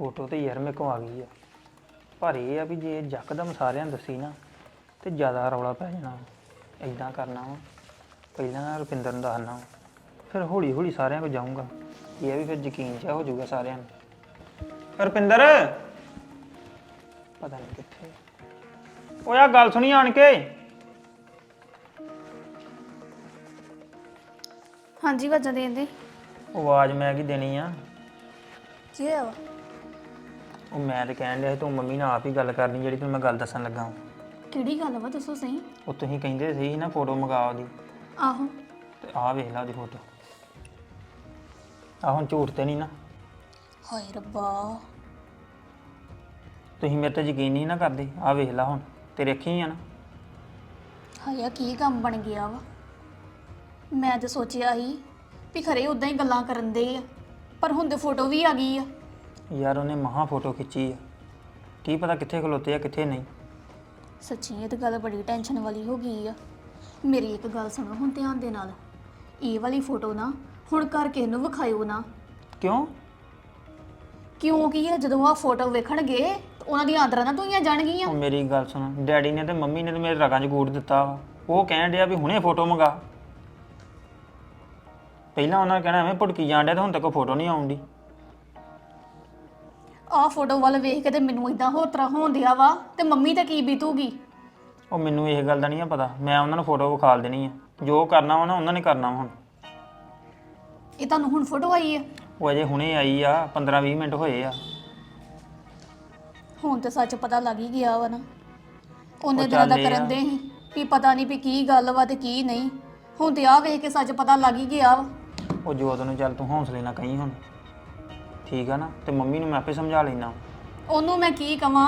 Photo ਤੇ ਯਾਰ ਮੇਰੇ ਕੋਲ ਆ ਗਈ ਆ। ਪਰ ਇਹ ਆ ਵੀ ਜੇ ਯਕਦਮ ਸਾਰਿਆਂ ਨੂੰ ਦੱਸੀ ਨਾ ਤੇ ਜ਼ਿਆਦਾ ਰੌਲਾ ਪੈ ਜਾਣਾ। ਐਦਾਂ ਕਰਨਾ ਵਾ। ਪਹਿਲਾਂ ਰੁਪਿੰਦਰ ਨੂੰ ਦੱਸਣਾ ਵਾ। ਫਿਰ ਹੌਲੀ ਹੌਲੀ ਸਾਰਿਆਂ ਕੋਲ ਜਾਊਂਗਾ। ਇਹ ਆ ਵੀ ਫਿਰ ਯਕੀਨ ਜਿਹਾ ਹੋ ਜਾਊਗਾ ਸਾਰਿਆਂ ਨੂੰ। ਰੁਪਿੰਦਰ! ਪਤਾ ਨਹੀਂ ਕਿੱਥੇ। ਓਏ ਆ ਗੱਲ ਸੁਣੀ ਆਣ ਕੇ ਹਾਂਜੀ ਵਾਜਾਂ ਦੇਣ ਦੇ। ਉਹ ਆਵਾਜ਼ ਮੈਂ ਕੀ ਦੇਣੀ ਆ? ਕੀ ਹੋਇਆ ਵਾ? ਉਹ ਮੈਂ ਤੇ ਕਹਿਣ ਡਿਆ ਸੀ ਤੂੰ ਮੰਮੀ ਨਾਲ ਆਪ ਹੀ ਗੱਲ ਕਰਨੀ ਜਿਹੜੀ ਤੈਨੂੰ ਮੈਂ ਗੱਲ ਦੱਸਣ ਲੱਗਾ ਵਾਂ। ਕਿਹੜੀ ਗੱਲ ਵਾ ਦੱਸੋ ਸਹੀ? ਉਹ ਤੁਸੀਂ ਕਹਿੰਦੇ ਸੀ ਨਾ ਫੋਟੋ ਮੰਗਾ ਉਹਦੀ। ਆਹੋ। ਤੇ ਆਹ ਵੇਖ ਲਾ ਉਹਦੀ ਫੋਟੋ। ਆਹ ਹੁਣ ਝੂਠ ਤੇ ਨਹੀਂ ਨਾ। ਹਾਏ ਰੱਬਾ। ਤੁਸੀਂ ਮੇਰੇ ਤੇ ਯਕੀਨ ਨਹੀਂ ਨਾ ਕਰਦੇ। ਆਹ ਵੇਖ ਲਾ ਹੁਣ ਤੇਰੇ ਅੱਖੀਂ ਆ ਨਾ। ਹਾਏ ਆ ਕੀ ਕੰਮ ਬਣ ਗਿਆ ਵਾ। ਮੈਂ ਤਾਂ ਸੋਚਿਆ ਸੀ ਵੀ ਖਰੇ ਉਦਾਂ ਹੀ ਗੱਲਾਂ ਕਰਨ ਦੇ ਆ ਪਰ ਹੁਣ ਤੇ ਫੋਟੋ ਵੀ ਆ ਗਈ ਆ। ਯਾਰ ਉਹਨੇ ਮਹਾ ਫੋਟੋ ਖਿੱਚੀ ਆ। ਕੀ ਪਤਾ ਕਿੱਥੇ ਖਲੋਤੇ ਆ ਕਿੱਥੇ ਨਹੀਂ। ਸੱਚੀ ਇਹ ਤਾਂ ਗੱਲ ਬੜੀ ਟੈਨਸ਼ਨ ਵਾਲੀ ਹੋ ਗਈ ਆ। ਮੇਰੀ ਇੱਕ ਗੱਲ ਸੁਣੋ ਹੁਣ ਧਿਆਨ ਦੇ ਨਾਲ। ਇਹ ਵਾਲੀ ਫੋਟੋ ਨਾ ਹੁਣ ਘਰ ਕਿਸੇ ਨੂੰ ਵਿਖਾਇਓ ਨਾ। ਕਿਉਂ? ਕਿਉਂਕਿ ਇਹ ਜਦੋਂ ਆ ਫੋਟੋ ਵੇਖਣਗੇ ਤਾਂ ਉਹਨਾਂ ਦੀਆਂ ਆਦਰਾਂ ਨਾ ਧੋਈਆਂ ਜਾਣਗੀਆਂ ਉਹ ਮੇਰੀ ਗੱਲ ਸੁਣ ਡੈਡੀ ਨੇ ਤੇ ਮੰਮੀ ਨੇ ਤੇ ਮੇਰੇ ਰਗਾਂ 'ਚ ਗੂੜ ਦਿੱਤਾ ਵਾ। ਉਹ ਕਹਿਣ ਡਿਆ ਵੀ ਹੁਣੇ ਫੋਟੋ ਮੰਗਾ। ਪਹਿਲਾਂ ਉਹਨਾਂ ਨੇ ਕਹਿਣਾ ਐਵੇਂ ਭੁੜਕੀ ਜਾਣ ਡਿਆ ਤੇ ਹੁਣ ਤੱਕ ਫੋਟੋ ਨਹੀਂ ਆਉਂਦੀ ਆਹ ਫੋਟੋ ਵੱਲ ਵੇਖ ਕੇ ਤੇ ਮੈਨੂੰ ਇਦਾਂ ਹੋਰ ਤਰ੍ਹਾਂ ਹੋਣ ਦਿਆ ਵਾ ਤੇ ਮੰਮੀ ਤਾਂ ਕੀ ਬੀਤੂਗੀ? ਉਹ ਮੈਨੂੰ ਇਹ ਗੱਲ ਦਾ ਨਹੀਂ ਆ ਪਤਾ। ਮੈਂ ਉਹਨਾਂ ਨੂੰ ਫੋਟੋ ਵਿਖਾਲ ਦੇਣੀ ਆ। ਜੋ ਕਰਨਾ ਵਾ ਨਾ ਉਹਨਾਂ ਨੇ ਕਰਨਾ ਵਾ ਹੁਣ। ਇਹ ਤੁਹਾਨੂੰ ਹੁਣ ਫੋਟੋ ਆਈ ਹੈ ਉਹ ਅਜੇ ਹੁਣੇ ਆਈ ਆ 15-20 ਮਿੰਟ ਹੋਏ ਆ। ਹੁਣ ਤੇ ਸੱਚ ਪਤਾ ਲੱਗ ਹੀ ਗਿਆ ਵਾ ਨਾ। ਉਹਨੇ ਉਹ ਦਿਨਾਂ ਦਾ ਚੱਲ ਕਰਨ। ਦੇ ਸੀ ਵੀ ਪਤਾ ਨਹੀਂ ਵੀ ਕੀ ਗੱਲ ਵਾ ਤੇ ਕੀ ਨਹੀਂ। ਹੁਣ ਤੇ ਆ ਵੇਖ ਕੇ ਸੱਚ ਪਤਾ ਲੱਗ ਹੀ ਗਿਆ ਵਾ। ਉਹ ਜੋਤ ਨੂੰ ਚੱਲ ਤੂੰ ਹੌਸਲੇ ਨਾਲ ਕਹੀਂ ਹੁਣ। ਠੀਕ ਆ ਨਾ ਤੇ ਮੰਮੀ ਨੂੰ ਮੈਂ ਆਪੇ ਸਮਝਾ ਲੈਣਾ ਉਹਨੂੰ ਮੈਂ ਕੀ ਕਵਾਂ?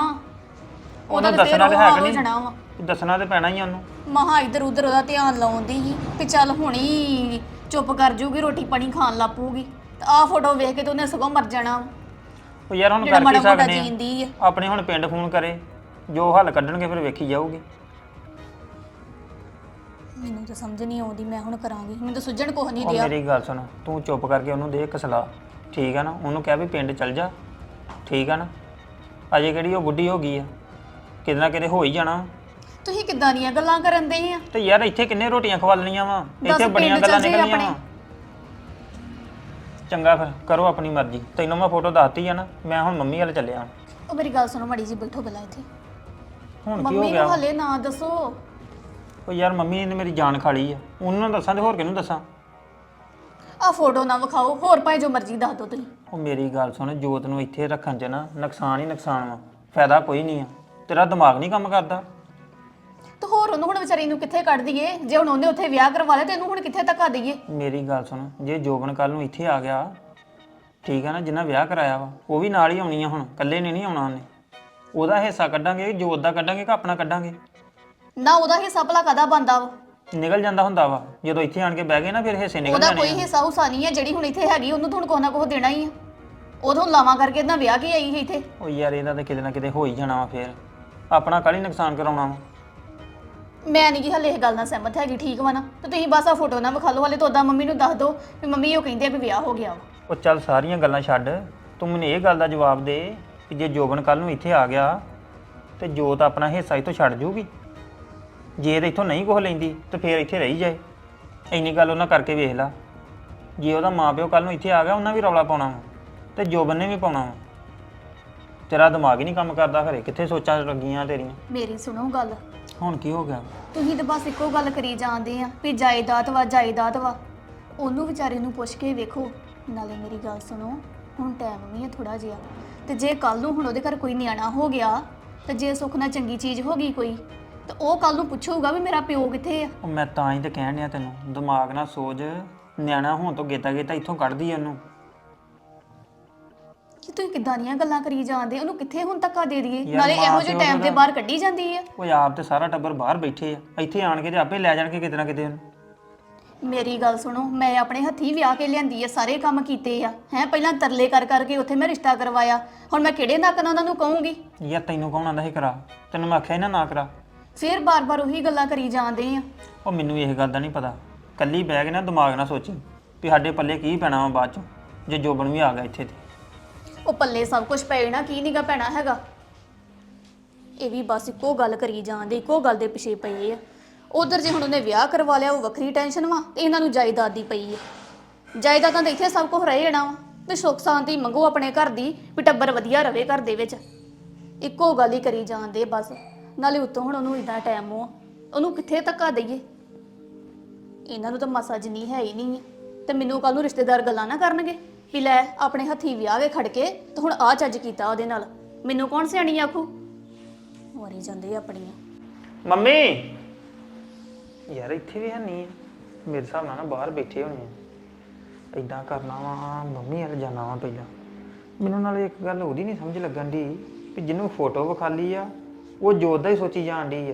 ਉਹਦਾ ਉਹਨੂੰ ਤਾਂ ਫੇਰ ਦੱਸਣਾ ਤੇ ਉਹ ਹੈ ਹਾਲ ਕਿ ਹੋ ਨਹੀਂ। ਜਾਣਾ ਵਾ। ਦੱਸਣਾ ਤੇ ਪੈਣਾ ਹੀ ਆ ਉਹਨੂੰ। ਮਹਾ ਇੱਧਰ ਉੱਧਰ ਉਹਦਾ ਧਿਆਨ ਲਾਉਂਦੀ ਸੀ ਵੀ ਚੱਲ ਹੁਣੀ ਚੁੱਪ ਕਰ ਜੂਗੀ ਰੋਟੀ ਪਾਣੀ ਖਾਣ ਲੱਪੂਗੀ। ਤੇ ਆਹ ਫੋਟੋ ਵੇਖ ਕੇ ਤੇ ਉਹਨੇ ਸਗੋਂ ਮਰ ਜਾਣਾ। ਉਹ ਯਾਰ ਹੁਣ ਜਿਹੜਾ ਕਰ ਮਾੜਾ ਕੀ ਮੋਟਾ ਸਕਦੇ ਆ। ਜੀਂਦੀ ਆ। ਆਪਣੇ ਹੁਣ ਪਿੰਡ ਫੋਨ ਕਰੇ ਜੋ ਹੱਲ ਕੱਢਣਗੇ ਫਿਰ ਵੇਖੀ ਜਾਊਗੀ। ਮੈਨੂੰ ਤਾਂ ਸਮਝ ਨਹੀਂ ਆਉਂਦੀ ਮੈਂ ਹੁਣ ਕਰਾਂਗੀ। ਮੈਨੂੰ ਤਾਂ ਸੁਝਣ ਕੁਛ ਨਹੀਂ ਉਹ ਦਿਆ। ਮੇਰੀ ਗੱਲ ਸੁਣ ਤੂੰ ਚੁੱਪ ਕਰਕੇ ਉਹਨੂੰ ਦੇ ਇੱਕ ਸਲਾਹ। ਠੀਕ ਆ ਨਾ ਉਹਨੂੰ ਕਹਿ ਵੀ ਪਿੰਡ ਚੱਲ ਜਾ। ਠੀਕ ਆ ਨਾ? ਅਜੇ ਕਿਹੜੀ ਉਹ ਬੁੱਢੀ ਹੋ ਗਈ ਆ? ਕਿਤੇ ਨਾ ਕਿਤੇ ਹੋ ਹੀ ਜਾਣਾ। ਤੁਸੀਂ ਕਿੱਦਾਂ ਦੀਆਂ ਗੱਲਾਂ ਕਰਨ ਦੇ ਆ? ਤੇ ਯਾਰ ਇੱਥੇ ਕਿੰਨੇ ਰੋਟੀਆਂ ਖਵਾਲਣੀਆਂ ਵਾ? ਦੱਸ ਇੱਥੇ ਬੜੀਆਂ ਪਿੰਡ ਗੱਲਾਂ ਜਾਈਏ ਆਪਣੇ। ਵਾ। ਚੰਗਾ ਫਿਰ ਕਰੋ ਆਪਣੀ ਮਰਜ਼ੀ। ਤੈਨੂੰ ਮੈਂ ਫੋਟੋ ਦੱਸਤੀ ਆ ਨਾ ਮੈਂ ਹੁਣ ਮੰਮੀ ਵੱਲ ਚੱਲਿਆ ਉਹ ਮੇਰੀ ਗੱਲ ਸੁਣੋ ਮੜੀ ਜੀ ਬੈਠੋ ਪਹਿਲਾਂ ਇੱਥੇ। ਹੁਣ ਕੀ ਹੋ ਮੰਮੀ ਗਿਆ ਨੂੰ ਹਲੇ ਨਾ ਦੱਸੋ। ਉਹ ਯਾਰ ਮੰਮੀ ਨੇ ਮੇਰੀ ਜਾਨ ਖਾ ਲਈ ਆ। ਉਹਨੂੰ ਨਾ ਦੱਸਾਂ ਤੇ ਹੋਰ ਕਿਹਨੂੰ ਦੱਸਾਂ? ਆ ਫੋਟੋ ਨਾ ਵਿਖਾਓ ਹੋਰ ਭਾਵੇਂ ਜੋ ਮਰਜ਼ੀ ਦੱਸ ਦਿਓ ਤੁਸੀਂ। ਉਹ ਮੇਰੀ ਗੱਲ ਸੁਣ ਜੋਤ ਨੂੰ ਇੱਥੇ ਰੱਖਣ 'ਚ ਨਾ ਨੁਕਸਾਨ ਹੀ ਨੁਕਸਾਨ ਵਾ ਫਾਇਦਾ ਕੋਈ ਨਹੀਂ ਆ। ਤੇਰਾ ਦਿਮਾਗ ਨਹੀਂ ਕੰਮ ਕਰਦਾ। ਤੇ ਹੋਰ ਉਹਨੂੰ ਹੁਣ ਵਿਚਾਰੀ ਨੂੰ ਕਿੱਥੇ ਕੱਢ ਦਈਏ? ਜੇ ਹੁਣ ਉਹਨੇ ਉੱਥੇ ਵਿਆਹ ਕਰਵਾ ਲਿਆ ਤੇ ਇਹਨੂੰ ਹੁਣ ਕਿੱਥੇ ਧੱਕਾ ਦਈਏ? ਮੇਰੀ ਗੱਲ ਸੁਣ ਜੇ ਜੋਬਨ ਕੱਲ ਨੂੰ ਇੱਥੇ ਆ ਗਿਆ ਠੀਕ ਆ ਨਾ ਜਿੰਨਾ ਵਿਆਹ ਕਰਾਇਆ ਵਾ ਉਹ ਵੀ ਨਾਲ ਹੀ ਆਉਣੀ ਆ ਹੁਣ ਇਕੱਲੇ ਨੇ ਨਹੀਂ ਆਉਣਾ ਉਹਨੇ। ਉਹਦਾ ਹਿੱਸਾ ਕੱਢਾਂਗੇ ਜੋਤ ਦਾ ਕੱਢਾਂਗੇ ਕਿ ਆਪਣਾ ਕੱਢਾਂਗੇ? ਨਾ ਉਹਦਾ ਹਿੱਸਾ ਭਲਾ ਕਦਾ ਬੰਦਾ ਵਾ? ਨਿਕਲ ਜਾਂਦਾ ਹੁੰਦਾ ਵਾ ਜਦੋਂ ਇੱਥੇ ਆਣ ਕੇ ਬਹਿ ਗਏ ਨਾ ਫਿਰ ਹਿੱਸੇ ਨਿਕਲ ਉਹਦਾ ਜਾਣੇ ਕੋਈ ਆ। ਹਿੱਸਾ ਹੁਸਾ ਨਹੀਂ ਹੈ ਜਿਹੜੀ ਹੁਣ ਇੱਥੇ ਹੈਗੀ ਉਹਨੂੰ ਤਾਂ ਹੁਣ ਨਾ ਕੁਛ ਦੇਣਾ ਹੀ ਆ। ਉਦੋਂ ਲਾਵਾਂ ਕਰਕੇ ਇਹਦਾ ਵਿਆਹ ਕੇ ਆਈ ਸੀ ਇੱਥੇ। ਉਹ ਯਾਰ ਇਹਦਾ ਤਾਂ ਕਿਤੇ ਨਾ ਕਿਤੇ ਹੋ ਹੀ ਜਾਣਾ ਵਾ ਫਿਰ। ਆਪਣਾ ਕੱਲ ਹੀ ਨੁਕਸਾਨ ਕਰਾਉਣਾ ਵਾ। ਮੈਂ ਨਹੀਂ ਕਿ ਹਲੇ ਇਹ ਗੱਲ ਨਾਲ ਸਹਿਮਤ ਹੈਗੀ ਠੀਕ ਵਾ ਨਾ? ਤੇ ਤੁਸੀਂ ਬਸ ਆ ਫੋਟੋ ਨਾ ਵਿਖਾ ਲਓ ਹਲੇ ਤਾਂ ਉਦਾਂ ਮੰਮੀ ਨੂੰ ਦੱਸ ਦਿਓ ਵੀ ਮੰਮੀ ਉਹ ਕਹਿੰਦੇ ਆ ਵੀ ਵਿਆਹ ਹੋ ਗਿਆ ਵਾ। ਉਹ ਚੱਲ ਸਾਰੀਆਂ ਗੱਲਾਂ ਛੱਡ ਤੂੰ ਮੈਨੂੰ ਇਹ ਗੱਲ ਦਾ ਜਵਾਬ ਦੇ ਕਿ ਜੇ ਜੋਬਨ ਕੱਲ ਨੂੰ ਇੱਥੇ ਆ ਗਿਆ ਤੇ ਜੋਤ ਆਪਣਾ ਹਿੱਸਾ ਇੱਥੋਂ ਛੱਡ ਜੂਗੀ। ਜੇ ਇਹ ਇੱਥੋਂ ਨਹੀਂ ਕੁਛ ਲੈਂਦੀ ਤੇ ਫੇਰ ਇੱਥੇ ਰਹੀ ਜਾਏ। ਇੰਨੀ ਗੱਲ ਉਹਨਾਂ ਕਰਕੇ ਵੇਖ ਲਾ। ਜੇ ਉਹਦਾ ਮਾਪਿਓ ਕੱਲ ਨੂੰ ਇੱਥੇ ਆ ਗਿਆ ਉਹਨਾਂ ਵੀ ਰੌਲਾ ਪਾਉਣਾ ਵਾ ਤੇ ਜੋਬਨ ਨੇ ਵੀ ਪਾਉਣਾ ਵਾ। ਤੇਰਾ ਦਿਮਾਗ ਹੀ ਨਹੀਂ ਕੰਮ ਕਰਦਾ ਖਰੇ ਕਿੱਥੇ ਸੋਚਾਂ ਲੱਗੀਆਂ ਤੇਰੀਆਂ? ਮੇਰੀ ਸੁਣੋ ਗੱਲ। ਹੁਣ ਕੀ ਹੋ ਗਿਆ? ਤੁਸੀਂ ਤਾਂ ਬਸ ਇੱਕੋ ਗੱਲ ਕਰੀ ਜਾਂਦੇ ਆ ਵੀ ਜਾਇਦਾਦ ਵਾ ਜਾਇਦਾਦ ਵਾ। ਉਹਨੂੰ ਵਿਚਾਰੇ ਨੂੰ ਪੁੱਛ ਕੇ ਵੇਖੋ। ਨਾਲੇ ਮੇਰੀ ਗੱਲ ਸੁਣੋ ਹੁਣ ਟਾਈਮ ਵੀ ਹੈ ਥੋੜਾ ਜਿਹਾ। ਤੇ ਜੇ ਕੱਲ ਨੂੰ ਹੁਣ ਉਹਦੇ ਘਰ ਕੋਈ ਨਿਆਣਾ ਹੋ ਗਿਆ ਤੇ ਜੇ ਸੁੱਖ ਨਾਲ ਚੰਗੀ ਚੀਜ਼ ਹੋ ਗਈ ਕੋਈ ਤੇ ਉਹ ਕੱਲ ਨੂੰ ਪੁੱਛੂਗਾ ਵੀ ਮੇਰਾ ਪਿਓ ਕਿੱਥੇ ਆ। ਉਹ ਮੈਂ ਤਾਂ ਹੀ ਤੇ ਕਹਿਣ ਡਿਆ ਤੈਨੂੰ ਦਿਮਾਗ ਨਾਲ ਸੋਚ ਨਿਆਣਾ ਹੋਣ ਤੋਂ ਗੇਤਾ ਗੇਤਾ ਇੱਥੋਂ ਕੱਢਦੀ ਆ ਉਹਨੂੰ। ਕਿ ਤੁਸੀਂ ਕਿੱਦਾਂ ਦੀਆਂ ਗੱਲਾਂ ਕਰੀ ਜਾਂਦੇ ਉਹਨੂੰ ਕਿੱਥੇ ਹੁਣ ਧੱਕਾ ਦੇ ਦਈਏ? ਯਾਰ ਨਾਲੇ ਮਾਂ ਇਹੋ ਜਿਹੇ ਪਿਓ ਟਾਈਮ ਦਾ- ਤੇ ਬਾਹਰ ਕੱਢੀ ਜਾਂਦੀ ਆ। ਉਹ ਆਪ ਤੇ ਸਾਰਾ ਟੱਬਰ ਬਾਹਰ ਬੈਠੇ ਆ ਇੱਥੇ ਆਣ ਕੇ ਤੇ ਆਪੇ ਲੈ ਜਾਣਗੇ ਕਿਤੇ ਨਾ ਕਿਤੇ ਉਹਨੂੰ। ਮੇਰੀ ਗੱਲ ਸੁਣੋ ਮੈਂ ਆਪਣੇ ਹੱਥੀਂ ਵਿਆਹ ਕੇ ਲਿਆਂਦੀ ਆ ਸਾਰੇ ਕੰਮ ਕੀਤੇ ਆ। ਹੈ ਪਹਿਲਾਂ ਤਰਲੇ ਕਰ ਕਰਕੇ ਉੱਥੇ ਮੈਂ ਰਿਸ਼ਤਾ ਕਰਵਾਇਆ ਹੁਣ ਮੈਂ ਕਿਹੜੇ ਨੱਕ ਨਾਲ ਉਹਨਾਂ ਨੂੰ ਕਹੂੰਗੀ? ਯਾਰ ਤੈਨੂੰ ਕੌਣ ਆਂਦਾ ਸੀ ਕਰਾ? ਤੈਨੂੰ ਮੈਂ ਆਖਿਆ ਸੀ ਨਾ ਨਾ ਕਰਾ। ਫਿਰ ਬਾਰ-ਬਾਰ ਉਹੀ ਗੱਲਾਂ ਕਰੀ ਜਾਂਦੇ ਆ। ਉਹ ਮੈਨੂੰ ਇਹ ਗੱਲ ਦਾ ਨਹੀਂ ਪਤਾ। ਕੱਲੀ ਬਹਿ ਕੇ ਨਾ ਦਿਮਾਗ ਨਾਲ ਸੋਚੀ ਵੀ ਸਾਡੇ ਪੱਲੇ ਕੀ ਪੈਣਾ ਵਾ ਬਾਅਦ ਚੋਂ ਜੇ ਜੋਬਨ ਵੀ ਆ ਗਿਆ ਇੱਥੇ ਤੇ। ਉਹ ਪੱਲੇ ਸਭ ਕੁਝ ਪੈ ਜਾਣਾ ਕੀ ਨੀਗਾ ਪੈਣਾ ਹੈਗਾ? ਇਹ ਵੀ ਬਸ ਇੱਕੋ ਗੱਲ ਕਰੀ ਜਾਂਦੇ ਇੱਕੋ ਗੱਲ ਦੇ ਪਿੱਛੇ ਪਏ ਆ। ਉਧਰ ਜੇ ਹੁਣ ਉਹਨੇ ਵਿਆਹ ਕਰਵਾ ਲਿਆ ਉਹ ਵੱਖਰੀ ਟੈਨਸ਼ਨ ਵਾ ਤੇ ਇਹਨਾਂ ਨੂੰ ਜਾਇਦਾਦ ਦੀ ਪਈ ਹੈ ਜਾਇਦਾਦਾਂ ਤਾਂ ਇੱਥੇ ਸਭ ਕੁਝ ਰਹਿ ਜਾਣਾ ਵਾ ਤੇ ਸੁੱਖ ਸ਼ਾਂਤੀ ਮੰਗੋ ਆਪਣੇ ਘਰ ਦੀ ਵੀ ਟੱਬਰ ਵਧੀਆ ਰਵੇ ਘਰ ਦੇ ਵਿੱਚ। ਇੱਕੋ ਗੱਲ ਹੀ ਕਰੀ ਜਾਂਦੇ ਬਸ। ਨਾਲੇ ਉੱਤੋਂ ਹੁਣ ਉਹਨੂੰ ਇਦਾਂ ਟਾਈਮ ਹੋ ਉਹਨੂੰ ਕਿੱਥੇ ਧੱਕਾ ਦਈਏ? ਇਹਨਾਂ ਨੂੰ ਤਾਂ ਮਸਾ ਜਿੰਨੀ ਹੈ ਹੀ ਨਹੀਂ, ਤੇ ਮੈਨੂੰ ਕੱਲ ਨੂੰ ਰਿਸ਼ਤੇਦਾਰ ਗੱਲਾਂ ਨਾ ਕਰਨਗੇ, ਵੀ ਲੈ ਆਪਣੇ ਹੱਥੀ ਵਿਆਹ ਕੇ ਖੜ ਕੇ ਤੇ ਹੁਣ ਆ ਚੱਜ ਕੀਤਾ ਉਹਦੇ ਨਾਲ, ਮੈਨੂੰ ਕੌਣ ਸਿਆਣੀ ਆਖੂ? ਮਰੀ ਜਾਂਦੇ ਆ ਆਪਣੀਆਂ। ਮੰਮੀ! ਯਾਰ ਇੱਥੇ ਵੀ ਹੈ ਨਹੀਂ, ਮੇਰੇ ਹਿਸਾਬ ਨਾਲ ਨਾ ਬਾਹਰ ਬੈਠੇ ਹੋਣੇ ਆ। ਇਦਾਂ ਕਰਨਾ ਵਾ, ਮੰਮੀ ਵੱਲ ਜਾਣਾ ਵਾ ਪਹਿਲਾਂ। ਮੈਨੂੰ ਨਾਲੇ ਇੱਕ ਗੱਲ ਉਹਦੀ ਨਹੀਂ ਸਮਝ ਲੱਗਣ ਦੀ ਕਿ ਜਿਹਨੂੰ ਫੋਟੋ ਵਿਖਾਲੀ ਆ ਉਹ ਜੋਤ ਦਾ ਹੀ ਸੋਚੀ ਜਾਣ ਦੀ ਆ।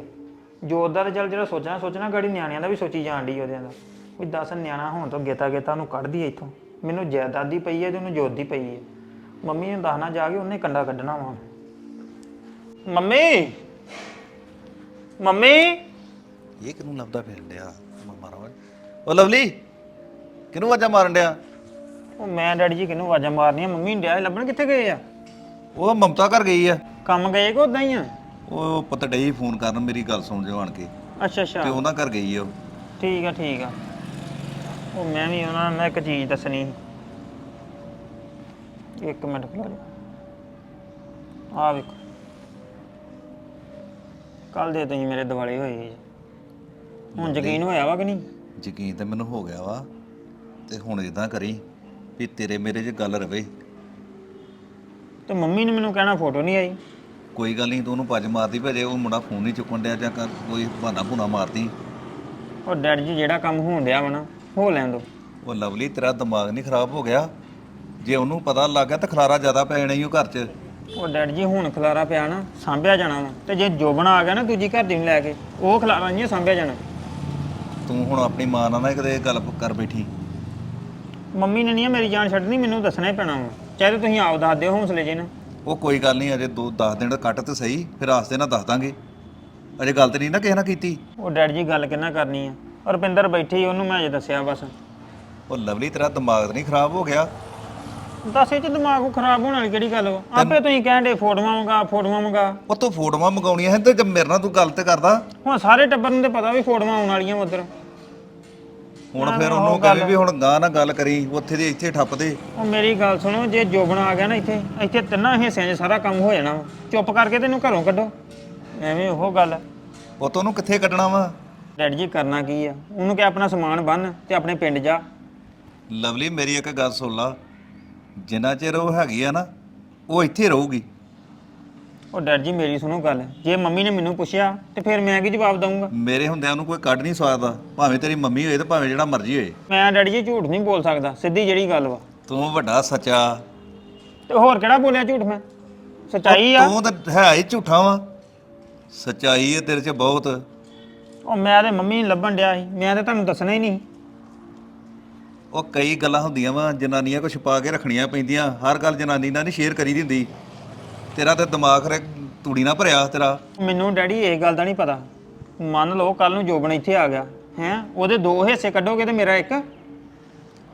ਜੋਤ ਦਾ ਤਾਂ ਚੱਲ ਜਿਹੜਾ ਸੋਚਣਾ ਸੋਚਣਾ ਗਾੜੀ ਨਿਆਣਿਆਂ ਦਾ ਵੀ ਸੋਚੀ ਜਾਣ ਦੀ ਉਹਦਿਆਂ ਦਾ। ਵੀ ਦੱਸ ਨਿਆਣਾ ਹੋਣ ਤੋਂ ਗੇਤਾ ਗੇਤਾ ਉਹਨੂੰ ਕੱਢਦੀ ਇੱਥੋਂ। ਮੈਨੂੰ ਜਾਇਦਾਦ ਦੀ ਪਈ ਹੈ ਤੇ ਉਹਨੂੰ ਜੋਤ ਦੀ ਪਈ ਹੈ ਮੰਮੀ ਨੂੰ ਦੱਸਣਾ ਜਾ ਕੇ ਉਹਨੇ ਕੰਡਾ ਕੱਢਣਾ ਵਾ। ਮੰਮੀ! ਮੰਮੀ! ਇਹ ਕਿਨੂੰ ਲੱਭਦਾ ਫਿਰਨ ਡਿਆ? ਮਾਰਾ ਵਾ ਉਹ ਲਵਲੀ ਕਿਨੂੰ ਵਾਜਾ ਮਾਰਨ ਡਿਆ? ਉਹ ਮੈਂ ਡੈਡੀ ਜੀ ਕਿਹਨੂੰ ਆਵਾਜ਼ਾਂ ਮਾਰਨੀਆਂ? ਮੰਮੀ ਨੂੰ ਡਿਆ ਸੀ ਲੱਭਣ ਕਿੱਥੇ ਗਏ ਆ? ਉਹ ਮਮਤਾ ਘਰ ਗਈ ਆ। ਕੰਮ ਗਏ ਕਿ ਉਦਾਂ ਹੀ ਆ? ਉਹ ਪਤਾ ਡਈ ਫੋਨ ਕਰਨ ਮੇਰੀ ਗੱਲ ਸੁਣ ਜਿਓ ਆਣ ਕੇ। ਅੱਛਾ ਅੱਛਾ। ਤੇ ਉਹਨਾਂ ਘਰ ਗਈ ਆ ਉਹ। ਠੀਕ ਆ ਠੀਕ ਆ। ਉਹ ਮੈਂ ਵੀ ਉਹਨਾਂ ਨੂੰ ਇੱਕ ਚੀਜ਼ ਦੱਸਣੀ ਸੀ। ਇੱਕ ਮਿੰਟ ਖਲੋ ਜਾ। ਆ ਵੇਖੋ। ਕੱਲ ਦੇ ਤੁਸੀਂ ਮੇਰੇ ਦਿਵਾਲੇ ਹੋਏ ਜੀ ਹੁਣ ਯਕੀਨ ਹੋਇਆ ਵਾ ਕਿ ਨਹੀਂ? ਯਕੀਨ ਤੇ ਮੈਨੂੰ ਹੋ ਗਿਆ ਵਾ। ਤੇ ਹੁਣ ਇਦਾਂ ਕਰੀ ਵੀ ਤੇਰੇ ਮੇਰੇ 'ਚ ਗੱਲ ਰਵੇ। ਤੇ ਮੰਮੀ ਨੇ ਮੈਨੂੰ ਕਹਿਣਾ ਫੋਟੋ ਨਹੀਂ ਆਈ। ਕੋਈ ਗੱਲ ਨਹੀਂ ਤੂੰ ਉਹਨੂੰ ਪੱਜ ਮਾਰਦੀ ਭਜੇ ਉਹ ਮੁੰਡਾ ਫੋਨ ਨਹੀਂ ਚੁੱਕਣ ਡਿਆ ਜਾਂ ਕ- ਕੋਈ ਬਹਾਨਾ ਭੂਨਾ ਮਾਰਦੀ। ਉਹ ਡੈਡੀ ਜੀ ਜਿਹੜਾ ਕੰਮ ਹੋਣ ਡਿਆ ਵਾ ਨਾ ਹੋ ਲੈਣ ਦੋ। ਉਹ ਲਵਲੀ ਤੇਰਾ ਦਿਮਾਗ ਨਹੀਂ ਖਰਾਬ ਹੋ ਗਿਆ? ਜੇ ਉਹਨੂੰ ਪਤਾ ਲੱਗ ਗਿਆ ਤਾਂ ਖਲਾਰਾ ਜ਼ਿਆਦਾ ਪੈ ਜਾਣਾ ਈ ਉਹ ਘਰ 'ਚ। ਉਹ ਡੈਡ ਜੀ ਹੁਣ ਖਲਾਰਾ ਪਿਆ ਨਾ ਸਾਂਭਿਆ ਜਾਣਾ ਵਾ। ਤੇ ਜੇ ਜੋਬਨ ਆ ਗਿਆ ਨਾ ਦੂਜੀ ਘਰ ਦੀ ਨੂੰ ਲੈ ਕੇ ਉਹ ਖਲਾਰਾ ਨਹੀਂ ਸਾਂਭਿਆ ਜਾਣਾ। ਤੂੰ ਹੁਣ ਆਪਣੀ ਮਾਂ ਨਾਲ ਨਾ ਕਦੇ ਗੱਲ ਕਰ ਬੈਠੀ। ਮੰਮੀ ਨੇ ਨਹੀਂ ਆ ਮੇਰੀ ਜਾਨ ਛੱਡਣੀ ਮੈਨੂੰ ਦੱਸਣਾ ਹੀ ਪੈਣਾ ਵਾ। ਚਾਹੇ ਤਾਂ ਤੁਸੀਂ ਆਪ ਦੱਸ ਦਿਓ ਹੌਸਲੇ ਜੇ ਨਾ ਉਹ ਕੋਈ ਗੱਲ ਨਹੀਂ ਅਜੇ ਦੋ 10 ਦਿਨ ਕੱਟ ਤੇ ਸਹੀ ਫਿਰ ਆਸਤੇ ਨਾਲ ਦੱਸ ਦਾਂਗੇ। ਅਜੇ ਗੱਲ ਤੇ ਨਹੀਂ ਨਾ ਕਿਸੇ ਨਾਲ ਕੀਤੀ। ਉਹ ਡੈਡ ਜੀ ਗੱਲ ਕਿੰਨਾ ਕਰਨੀ ਆ? ਰੁਪਿੰਦਰ ਬੈਠੀ ਉਹਨੂੰ ਮੈਂ ਅਜੇ ਦੱਸਿਆ ਬਸ। ਉਹ ਲਵਲੀ ਤੇਰਾ ਦਿਮਾਗ ਤਾਂ ਨਹੀਂ ਖਰਾਬ ਹੋ ਗਿਆ? ਦੱਸ ਇਹ ਚ ਦਿਮਾਗ ਉਹ ਖਰਾਬ ਹੋਣ ਵਾਲੀ ਕਿਹੜੀ ਗੱਲ ਵਾ ਆਪੇ ਤੁਸੀਂ ਕਹਿੰਦੇ ਫੋਟੋਆਂ ਮੰਗਾ ਫੋਟੋਆਂ ਮੰਗਾ। ਉਹ ਤੂੰ ਫੋਟੋਆਂ ਮੰਗਾਉਣੀਆਂ ਹੈ ਤੇ ਮੇਰੇ ਨਾਲ ਤੂੰ ਗੱਲ ਤੇ ਕਰਦਾ? ਹੁਣ ਸਾਰੇ ਟੱਬਰ ਨੂੰ ਤੇ ਪਤਾ ਵੀ ਫੋਟੋਆਂ ਆਉਣ ਵਾਲੀਆਂ ਉਧਰ। ਹੁਣ ਫਿਰ ਉਹਨੂੰ ਕਹੇ ਵੀ ਹੁਣ ਗਾਂ ਨਾਲ ਗੱਲ ਕਰੀ ਉੱਥੇ ਦੇ ਇੱਥੇ ਠੱਪ ਦੇ ਉਹ ਮੇਰੀ ਗੱਲ ਸੁਣੋ ਜੇ ਜੋਬਨ ਆ ਗਿਆ ਨਾ ਇੱਥੇ ਇੱਥੇ ਤਿੰਨਾਂ ਹਿੱਸਿਆਂ 'ਚ ਸਾਰਾ ਕੰਮ ਹੋ ਜਾਣਾ ਵਾ। ਚੁੱਪ ਕਰਕੇ ਤੈਨੂੰ ਘਰੋਂ ਕੱਢੋ। ਐਵੇਂ ਉਹ ਗੱਲ। ਆ। ਉਹ ਤੋਂ ਉਹਨੂੰ ਕਿੱਥੇ ਕੱਢਣਾ ਵਾ? ਡੈਡੀ ਜੀ ਕਰਨਾ ਕੀ ਆ? ਉਹਨੂੰ ਕਿ ਆਪਣਾ ਸਮਾਨ ਬੰਨ ਤੇ ਆਪਣੇ ਪਿੰਡ ਜਾ। ਲਵਲੀ ਮੇਰੀ ਇੱਕ ਗੱਲ ਸੁਣ ਲਾ। ਜਿੰਨਾ ਚਿਰ ਉਹ ਹੈਗੀ ਆ ਨਾ ਉਹ ਇੱਥੇ ਰਹੂਗੀ। ਉਹ ਡੈਡ ਜੀ ਮੇਰੀ ਸੁਣੋ ਗੱਲ। ਜੇ ਮੰਮੀ ਨੇ ਮੈਨੂੰ ਪੁੱਛਿਆ ਤੇ ਫਿਰ ਮੈਂ ਕੀ ਜਵਾਬ ਦਊਂਗਾ? ਮੇਰੇ ਹੁੰਦਿਆਂ ਉਹਨੂੰ ਕੋਈ ਕੱਢ ਨਹੀਂ ਸਕਦਾ। ਭਾਵੇਂ ਤੇਰੀ ਮੰਮੀ ਹੋਏ ਤੇ ਭਾਵੇਂ ਜਿਹੜਾ ਮਰਜ਼ੀ ਹੋਏ। ਮੈਂ ਡੈਡੀ ਜੀ ਝੂਠ ਨਹੀਂ ਬੋਲ ਸਕਦਾ। ਸਿੱਧੀ ਜਿਹੜੀ ਗੱਲ ਵਾ। ਤੂੰ ਵੱਡਾ ਸੱਚਾ। ਤੇ ਹੋਰ ਕਿਹੜਾ ਬੋਲਿਆ ਝੂਠ ਮੈਂ? ਸੱਚਾਈ ਆ। ਤੂੰ ਤਾਂ ਹੈ ਹੀ ਝੂਠਾ ਵਾ। ਸੱਚਾਈ ਹੈ ਤੇਰੇ 'ਚ ਬਹੁਤ। ਉਹ ਮੈਂ ਤੇ ਮੰਮੀ ਨੂੰ ਲੱਭਣ ਡਿਆ ਸੀ। ਮੈਂ ਤੇ ਤੁਹਾਨੂੰ ਦੱਸਣਾ ਹੀ ਨਹੀਂ। ਉਹ ਕਈ ਗੱਲਾਂ ਹੁੰਦੀਆਂ ਵਾ ਜਨਾਨੀਆਂ ਕੋ ਛੁਪਾ ਕੇ ਰੱਖਣੀਆਂ ਪੈਂਦੀਆਂ। ਹਰ ਗੱਲ ਜਨਾਨੀ ਨਾਲ ਨਹੀਂ ਸ਼ੇਅਰ ਕਰੀ ਦੀ ਹੁੰਦੀ। ਤੇਰਾ ਤੇ ਦਿਮਾਗ ਰੇ ਤੂੜੀ ਨਾ ਭਰਿਆ ਤੇਰਾ। ਮੈਨੂੰ ਡੈਡੀ ਇਹ ਗੱਲ ਦਾ ਨਹੀਂ ਪਤਾ। ਮੰਨ ਲਓ ਕੱਲ ਨੂੰ ਜੋਬਨ ਇੱਥੇ ਆ ਗਿਆ ਹੈ? ਉਹਦੇ ਦੋ ਹਿੱਸੇ ਕੱਢੋਗੇ ਤੇ ਮੇਰਾ ਇੱਕ?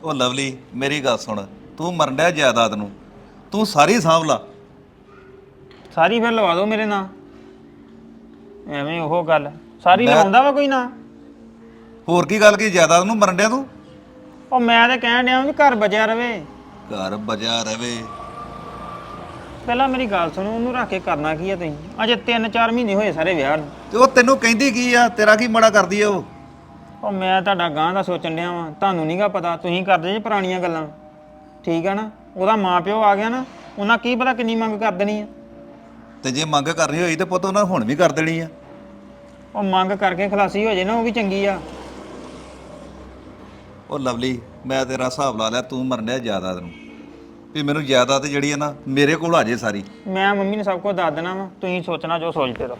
ਉਹ ਲਵਲੀ ਮੇਰੀ ਗੱਲ ਸੁਣ। ਤੂੰ ਮਰਨ ਡਿਆ ਜਾਇਦਾਦ ਨੂੰ। ਤੂੰ ਸਾਰੀ ਸਾਂਭ ਲਾ। ਸਾਰੀ ਫਿਰ ਲਵਾ ਦਿਓ ਮੇਰੇ ਨਾਂ। ਐਵੇਂ ਉਹ ਗੱਲ। ਸਾਰੀ ਲਵਾਉਂਦਾ ਵਾ ਕੋਈ ਨਾ? ਹੋਰ ਕੀ ਗੱਲ ਕੀ ਜਾਇਦਾਦ ਨੂੰ ਮਰਨ ਡਿਆ ਤੂੰ? ਉਹ ਮੈਂ ਤੇ ਕਹਿਣ ਡਿਆ ਵੀ ਘਰ ਬਚਿਆ ਰਵੇ। ਘਰ ਬਜਾ ਰਵੇ। ਪਹਿਲਾਂ ਮੇਰੀ ਗੱਲ ਸੁਣੋ ਉਹਨੂੰ ਰੱਖ ਕੇ ਕਰਨਾ ਕੀ ਆ ਤੁਸੀਂ? ਅਜੇ 3-4 ਮਹੀਨੇ ਹੋਏ ਸਾਰੇ ਵਿਆਹ ਨੂੰ। ਤੇ ਉਹ ਤੈਨੂੰ ਕਹਿੰਦੀ ਕੀ ਆ? ਤੇਰਾ ਕੀ ਮੜਾ ਕਰਦੀ ਆ ਉਹ? ਉਹ ਮੈਂ ਤੁਹਾਡਾ ਗਾਂ ਦਾ ਸੋਚਣ ਡਿਆ ਵਾਂ। ਤੁਹਾਨੂੰ ਨਹੀਂਗਾ ਪਤਾ ਤੁਸੀਂ ਕਰਦੇ ਜੇ ਪੁਰਾਣੀਆਂ ਗੱਲਾਂ। ਠੀਕ ਆ ਨਾ? ਉਹਦਾ ਮਾਂ ਪਿਓ ਆ ਗਿਆ ਨਾ ਉਹਨਾਂ ਕੀ ਪਤਾ ਕਿੰਨੀ ਮੰਗ ਕਰ ਦੇਣੀ ਆ? ਤੇ ਜੇ ਮੰਗ ਕਰਨੀ ਹੋਈ ਤੇ ਪੁੱਤ ਉਹਨਾਂ ਹੁਣ ਵੀ ਕਰ ਦੇਣੀ ਆ। ਉਹ ਮੰਗ ਕਰਕੇ ਖਲਾਸੀ ਹੋ ਜੇ ਨਾ ਉਹ ਵੀ ਚੰਗੀ ਆ। ਉਹ ਲਵਲੀ ਮੈਂ ਤੇਰਾ ਹਿਸਾਬ ਲਾ ਲਿਆ ਤੂੰ ਮਰਨ ਡਿਆ ਜਾਇਦਾਦ ਨੂੰ ਵੀ ਮੈਨੂੰ ਜਾਇਦਾਦ ਜਿਹੜੀ ਆ ਨਾ ਮੇਰੇ ਕੋਲ ਆ ਜੇ ਸਾਰੀ। ਮੈਂ ਮੰਮੀ ਨੂੰ ਸਭ ਕੁਝ ਦੱਸ ਦੇਣਾ ਵਾ ਤੁਸੀਂ ਸੋਚਣਾ ਜੋ ਸੋਚਦੇ ਰਹੋ।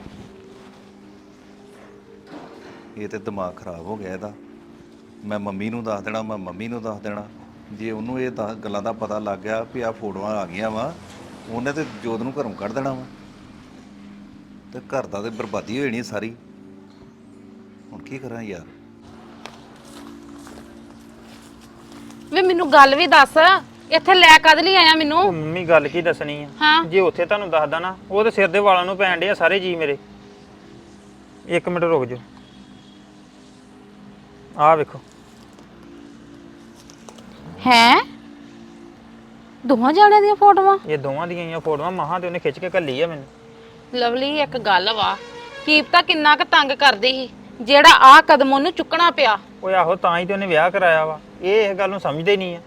ਇਹ ਤੇ ਦਿਮਾਗ ਖਰਾਬ ਹੋ ਗਿਆ ਇਹਦਾ। ਮੈਂ ਮੰਮੀ ਨੂੰ ਦੱਸ ਦੇਣਾ ਮੈਂ ਮੰਮੀ ਨੂੰ ਦੱਸ ਦੇਣਾ। ਜੇ ਉਹਨੂੰ ਇਹ ਗੱਲਾਂ ਦਾ ਪਤਾ ਲੱਗ ਗਿਆ ਵੀ ਆ ਫੋਟੋਆਂ ਆ ਗਈਆਂ ਵਾ ਉਹਨੇ ਤੇ ਜੋਤ ਨੂੰ ਘਰੋਂ ਕੱਢ ਦੇਣਾ ਵਾ। ਤੇ ਘਰ ਦਾ ਤੇ ਬਰਬਾਦੀ ਹੋ ਜਾਣੀ ਸਾਰੀ। ਹੁਣ ਕੀ ਕਰਾਂ ਯਾਰ? ਵੇ ਮੈਨੂੰ ਗੱਲ ਵੀ ਦੱਸ। ਇੱਥੇ ਲੈ ਕਦ ਲਈ ਆਇਆ ਉਹ ਮੈਨੂੰ ਮੰਮੀ ਗੱਲ ਕੀ ਦੱਸਣੀ ਆ? ਹਾਂ। ਜੇ ਉੱਥੇ ਤੁਹਾਨੂੰ ਦੱਸਦਾ ਨਾ ਉਹ ਤੇ ਸਿਰ ਦੇ ਵਾਲਾਂ ਨੂੰ ਪੈਣ ਡੇ ਆ ਸਾਰੇ ਜੀ ਮੇਰੇ। ਇੱਕ ਮਿੰਟ ਰੁਕ ਜਾਓ। ਆਹ ਵੇਖੋ। ਹੈ? ਦੋਵਾਂ ਜਾਣਿਆਂ ਦੀਆਂ ਫੋਟੋਆਂ? ਇਹ ਦੋਵਾਂ ਦੀਆਂ ਹੀ ਆ ਫੋਟੋਆਂ ਮਹਾਂ ਤੇ ਉਹਨੇ ਖਿੱਚ ਕੇ ਘੱਲੀ ਆ ਮੈਨੂੰ। ਲਵਲੀ ਇੱਕ ਗੱਲ ਵਾ। ਕੀਪਤਾ ਕਿੰਨਾ ਕੁ ਤੰਗ ਕਰਦੀ ਸੀ ਜਿਹੜਾ ਆ ਕਦਮ ਉਹਨੂੰ ਚੁੱਕਣਾ ਪਿਆ। ਓਏ ਆਹੋ ਤਾਂ ਹੀ ਤੇ ਉਹਨੇ ਵਿਆਹ ਕਰਾਇਆ ਵਾ। ਇਹ ਇਹ ਗੱਲ ਨੂੰ ਸਮਝਦੇ ਨਹੀਂ ਆ।